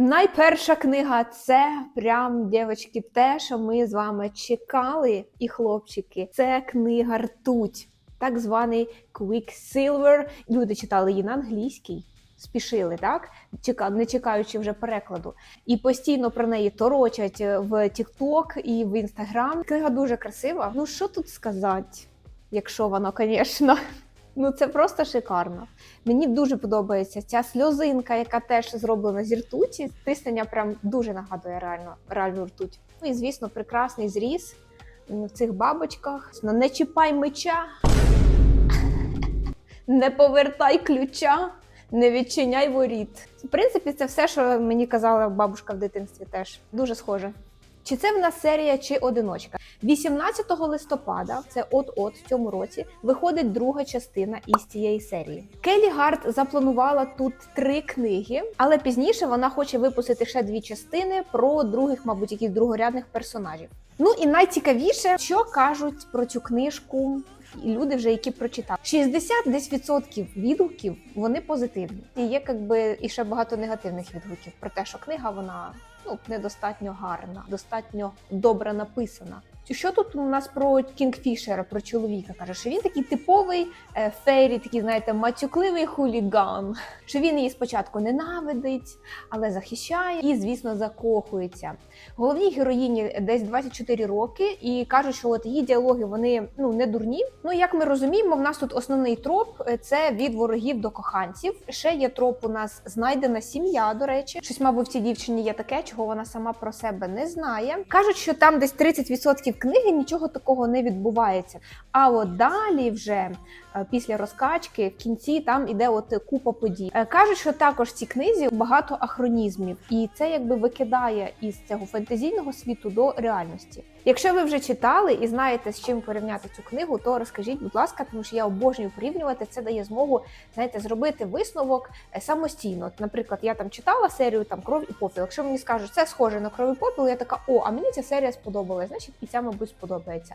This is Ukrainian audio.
Найперша книга це прям, дівчатки, те, що ми з вами чекали, і хлопчики. Це книга Ртуть, так званий Quicksilver. Люди читали її на англійській. Спішили, так не чекаючи вже перекладу, і постійно про неї торочать е, в TikTok і в Instagram. Книга дуже красива. Ну що тут сказати, якщо вона, звісно, ну це просто шикарно. Мені дуже подобається ця сльозинка, яка теж зроблена з ртуті. Тиснення прям дуже нагадує реально реальну ртуть. Ну і звісно, прекрасний зріз в цих бабочках. Не чіпай меча, не повертай ключа, не відчиняй воріт. В принципі, це все, що мені казала бабушка в дитинстві. Теж дуже схоже. Чи це в нас серія, чи одиночка? 18 листопада, це от-от в цьому році, виходить друга частина із цієї серії. Келі Гард запланувала тут три книги, але пізніше вона хоче випустити ще дві частини про других, мабуть, якісь другорядних персонажів. Ну і найцікавіше, що кажуть про цю книжку люди, вже які прочитали. 60 десь відсотків відгуків вони позитивні. І є якби і ще багато негативних відгуків про те, що книга вона ну недостатньо гарна, достатньо добре написана. Що тут у нас про Кінгфішера, про чоловіка каже, що він такий типовий е, фейрі, такий, знаєте, матюкливий хуліган. Що він її спочатку ненавидить, але захищає і, звісно, закохується. Головній героїні десь 24 роки, і кажуть, що от її діалоги вони ну не дурні. Ну як ми розуміємо, в нас тут основний троп е, це від ворогів до коханців. Ще є троп у нас знайдена сім'я. До речі, щось, мабуть, в цій дівчині є таке, чого вона сама про себе не знає. кажуть, що там десь 30% книги нічого такого не відбувається. А от далі вже е, після розкачки в кінці там іде от купа подій. Е, Кажуть, що також в цій книзі багато ахронізмів, і це якби викидає із цього фентезійного світу до реальності. Якщо ви вже читали і знаєте, з чим порівняти цю книгу, то розкажіть, будь ласка, тому що я обожнюю порівнювати. Це дає змогу знаєте, зробити висновок е, самостійно. Наприклад, я там читала серію там кров і попіл. Якщо мені скажуть, це схоже на кров і попіл, я така, о, а мені ця серія сподобалась, значить і ця, мабуть, сподобається.